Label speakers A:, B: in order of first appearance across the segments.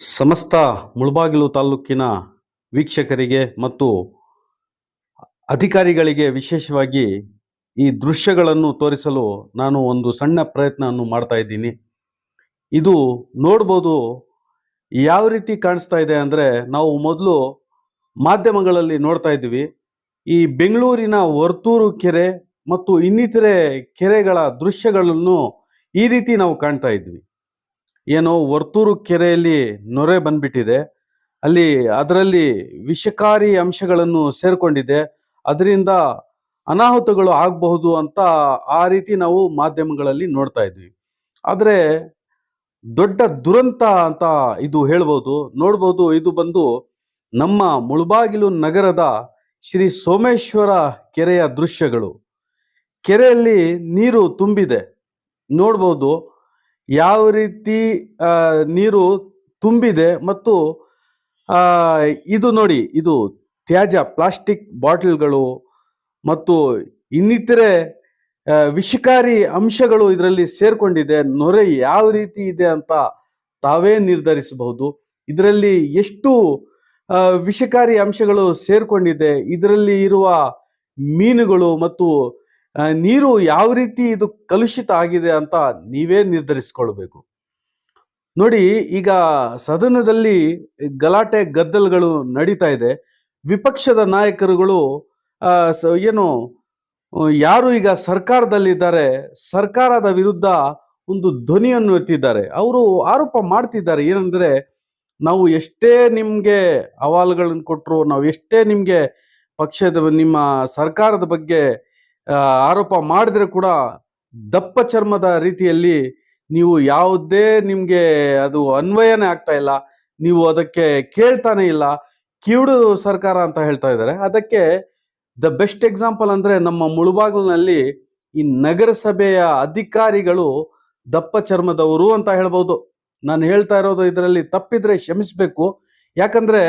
A: ಸಮಸ್ತ ಮುಳಬಾಗಿಲು ತಾಲೂಕಿನ ವೀಕ್ಷಕರಿಗೆ ಮತ್ತು ಅಧಿಕಾರಿಗಳಿಗೆ ವಿಶೇಷವಾಗಿ ಈ ದೃಶ್ಯಗಳನ್ನು ತೋರಿಸಲು ನಾನು ಒಂದು ಸಣ್ಣ ಪ್ರಯತ್ನವನ್ನು ಮಾಡ್ತಾ ಇದ್ದೀನಿ. ಇದು ನೋಡ್ಬೋದು ಯಾವ ರೀತಿ ಕಾಣಿಸ್ತಾ ಇದೆ ಅಂದರೆ ನಾವು ಮೊದಲು ಮಾಧ್ಯಮಗಳಲ್ಲಿ ನೋಡ್ತಾ ಇದ್ದೀವಿ. ಈ ಬೆಂಗಳೂರಿನ ವರ್ತೂರು ಕೆರೆ ಮತ್ತು ಇನ್ನಿತರೆ ಕೆರೆಗಳ ದೃಶ್ಯಗಳನ್ನು ಈ ರೀತಿ ನಾವು ಕಾಣ್ತಾ ಇದ್ವಿ ಏನೋ ವರ್ತೂರು ಕೆರೆಯಲ್ಲಿ ನೊರೆ ಬಂದ್ಬಿಟ್ಟಿದೆ. ಅಲ್ಲಿ ಅದರಲ್ಲಿ ವಿಷಕಾರಿ ಅಂಶಗಳನ್ನು ಸೇರ್ಕೊಂಡಿದೆ. ಅದರಿಂದ ಅನಾಹುತಗಳು ಆಗಬಹುದು ಅಂತ ಆ ರೀತಿ ನಾವು ಮಾಧ್ಯಮಗಳಲ್ಲಿ ನೋಡ್ತಾ ಇದ್ವಿ. ಆದರೆ ದೊಡ್ಡ ದುರಂತ ಅಂತ ಇದು ಹೇಳ್ಬೋದು. ನೋಡ್ಬೋದು, ಇದು ಬಂದು ನಮ್ಮ ಮುಳಬಾಗಿಲು ನಗರದ ಶ್ರೀ ಸೋಮೇಶ್ವರ ಕೆರೆಯ ದೃಶ್ಯಗಳು. ಕೆರೆಯಲ್ಲಿ ನೀರು ತುಂಬಿದೆ. ನೋಡ್ಬೋದು ಯಾವ ರೀತಿ ನೀರು ತುಂಬಿದೆ ಮತ್ತು ಇದು ನೋಡಿ, ಇದು ತ್ಯಾಜ್ಯ, ಪ್ಲಾಸ್ಟಿಕ್ ಬಾಟಲ್ಗಳು ಮತ್ತು ಇನ್ನಿತರೆ ವಿಷಕಾರಿ ಅಂಶಗಳು ಇದರಲ್ಲಿ ಸೇರ್ಕೊಂಡಿದೆ, ನೊರೆ ಯಾವ ರೀತಿ ಇದೆ ಅಂತ ತಾವೇ ನಿರ್ಧರಿಸಬಹುದು. ಇದರಲ್ಲಿ ಎಷ್ಟು ವಿಷಕಾರಿ ಅಂಶಗಳು ಸೇರ್ಕೊಂಡಿದೆ, ಇದರಲ್ಲಿ ಇರುವ ಮೀನುಗಳು ಮತ್ತು ನೀರು ಯಾವ ರೀತಿ ಇದು ಕಲುಷಿತ ಆಗಿದೆ ಅಂತ ನೀವೇ ನಿರ್ಧರಿಸಿಕೊಳ್ಬೇಕು. ನೋಡಿ, ಈಗ ಸದನದಲ್ಲಿ ಗಲಾಟೆ, ಗದ್ದಲಗಳು ನಡೀತಾ ಇದೆ. ವಿಪಕ್ಷದ ನಾಯಕರುಗಳು ಏನು ಯಾರು ಈಗ ಸರ್ಕಾರದಲ್ಲಿದ್ದಾರೆ, ಸರ್ಕಾರದ ವಿರುದ್ಧ ಒಂದು ಧ್ವನಿಯನ್ನು ಎತ್ತಿದ್ದಾರೆ. ಅವರು ಆರೋಪ ಮಾಡ್ತಿದ್ದಾರೆ. ಏನಂದ್ರೆ, ನಾವು ಎಷ್ಟೇ ನಿಮ್ಗೆ ಅಹವಾಲುಗಳನ್ನು ಕೊಟ್ಟರು ನಾವು ಎಷ್ಟೇ ನಿಮ್ಗೆ ಪಕ್ಷದ, ನಿಮ್ಮ ಸರ್ಕಾರದ ಬಗ್ಗೆ ಆರೋಪ ಮಾಡಿದ್ರೆ ಕೂಡ ದಪ್ಪ ಚರ್ಮದ ರೀತಿಯಲ್ಲಿ ನೀವು ಯಾವುದೇ ನಿಮ್ಗೆ ಅದು ಅನ್ವಯನೇ ಆಗ್ತಾ ಇಲ್ಲ, ನೀವು ಅದಕ್ಕೆ ಕೇಳ್ತಾನೆ ಇಲ್ಲ, ಕಿವುಡು ಸರ್ಕಾರ ಅಂತ ಹೇಳ್ತಾ ಇದ್ದಾರೆ. ಅದಕ್ಕೆ ದ ಬೆಸ್ಟ್ ಎಕ್ಸಾಂಪಲ್ ಅಂದ್ರೆ ನಮ್ಮ ಮುಳುಬಾಗಿಲಿನಲ್ಲಿ ಈ ನಗರಸಭೆಯ ಅಧಿಕಾರಿಗಳು ದಪ್ಪ ಚರ್ಮದವರು ಅಂತ ಹೇಳ್ಬೋದು. ನಾನು ಹೇಳ್ತಾ ಇರೋದು ಇದರಲ್ಲಿ ತಪ್ಪಿದ್ರೆ ಕ್ಷಮಿಸ್ಬೇಕು. ಯಾಕಂದ್ರೆ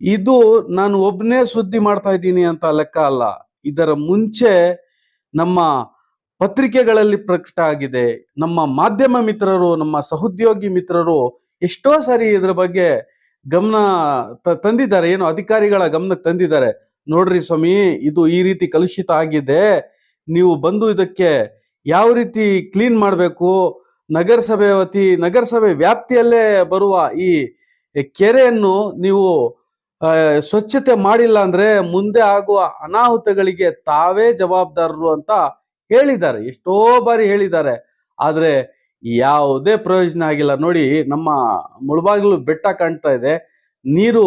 A: ಇದು ನಾನು ಒಬ್ಬನೇ ಸುದ್ದಿ ಮಾಡ್ತಾ ಇದ್ದೀನಿ ಅಂತ ಲೆಕ್ಕ ಅಲ್ಲ. ಇದರ ಮುಂಚೆ ನಮ್ಮ ಪತ್ರಿಕೆಗಳಲ್ಲಿ ಪ್ರಕಟ ಆಗಿದೆ. ನಮ್ಮ ಮಾಧ್ಯಮ ಮಿತ್ರರು, ನಮ್ಮ ಸಹೋದ್ಯೋಗಿ ಮಿತ್ರರು ಎಷ್ಟೋ ಸಾರಿ ಇದರ ಬಗ್ಗೆ ಗಮನ ತಂದಿದ್ದಾರೆ. ಏನು ಅಧಿಕಾರಿಗಳ ಗಮನಕ್ಕೆ ತಂದಿದ್ದಾರೆ. ನೋಡ್ರಿ ಸ್ವಾಮಿ, ಇದು ಈ ರೀತಿ ಕಲುಷಿತ ಆಗಿದೆ. ನೀವು ಬಂದು ಇದಕ್ಕೆ ಯಾವ ರೀತಿ ಕ್ಲೀನ್ ಮಾಡಬೇಕು? ನಗರಸಭೆ ವತಿ, ನಗರಸಭೆ ವ್ಯಾಪ್ತಿಯಲ್ಲೇ ಬರುವ ಈ ಕೆರೆಯನ್ನು ನೀವು ಸ್ವಚ್ಛತೆ ಮಾಡಿಲ್ಲ ಅಂದ್ರೆ ಮುಂದೆ ಆಗುವ ಅನಾಹುತಗಳಿಗೆ ತಾವೇ ಜವಾಬ್ದಾರರು ಅಂತ ಹೇಳಿದ್ದಾರೆ. ಎಷ್ಟೋ ಬಾರಿ ಹೇಳಿದ್ದಾರೆ. ಆದ್ರೆ ಯಾವುದೇ ಪ್ರಯೋಜನ ಆಗಿಲ್ಲ. ನೋಡಿ, ನಮ್ಮ ಮುಳಬಾಗಿಲು ಬೆಟ್ಟ ಕಾಣ್ತಾ ಇದೆ. ನೀರು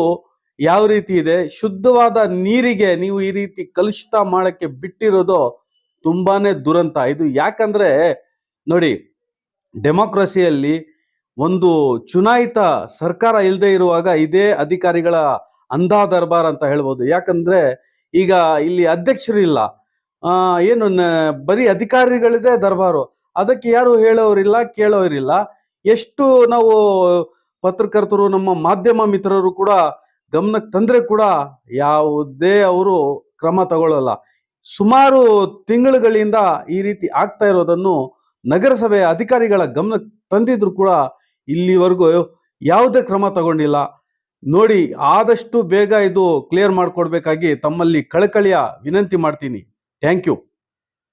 A: ಯಾವ ರೀತಿ ಇದೆ? ಶುದ್ಧವಾದ ನೀರಿಗೆ ನೀವು ಈ ರೀತಿ ಕಲುಷಿತ ಮಾಡಕ್ಕೆ ಬಿಟ್ಟಿರೋದು ತುಂಬಾನೇ ದುರಂತ. ಇದು ಯಾಕಂದ್ರೆ, ನೋಡಿ, ಡೆಮೋಕ್ರಸಿಯಲ್ಲಿ ಒಂದು ಚುನಾಯಿತ ಸರ್ಕಾರ ಇಲ್ಲದೆ ಇರುವಾಗ ಇದೇ ಅಧಿಕಾರಿಗಳ ಅಂಧಾ ದರ್ಬಾರ್ ಅಂತ ಹೇಳ್ಬೋದು. ಯಾಕಂದ್ರೆ ಈಗ ಇಲ್ಲಿ ಅಧ್ಯಕ್ಷರು ಇಲ್ಲ ಏನು ಬರೀ ಅಧಿಕಾರಿಗಳಿದೆ ದರ್ಬಾರು. ಅದಕ್ಕೆ ಯಾರು ಹೇಳೋರಿಲ್ಲ, ಕೇಳೋರಿಲ್ಲ. ಎಷ್ಟು ನಾವು ಪತ್ರಕರ್ತರು, ನಮ್ಮ ಮಾಧ್ಯಮ ಮಿತ್ರರು ಕೂಡ ಗಮನಕ್ಕೆ ತಂದ್ರೆ ಕೂಡ ಯಾವುದೇ ಅವರು ಕ್ರಮ ತಗೊಳ್ಳಲ್ಲ. ಸುಮಾರು ತಿಂಗಳುಗಳಿಂದ ಈ ರೀತಿ ಆಗ್ತಾ ಇರೋದನ್ನು ನಗರಸಭೆಯ ಅಧಿಕಾರಿಗಳ ಗಮನಕ್ಕೆ ತಂದಿದ್ರು ಕೂಡ ಇಲ್ಲಿವರೆಗೂ ಯಾವುದೇ ಕ್ರಮ ತಗೊಂಡಿಲ್ಲ. ನೋಡಿ ಆದಷ್ಟು ಬೇಗ ಇದು ಕ್ಲಿಯರ್ ಮಾಡಿಕೊಡ್ಬೇಕಾಗಿ ತಮ್ಮಲ್ಲಿ ಕಳಕಳಿಯ ವಿನಂತಿ ಮಾಡ್ತೀನಿ. Thank you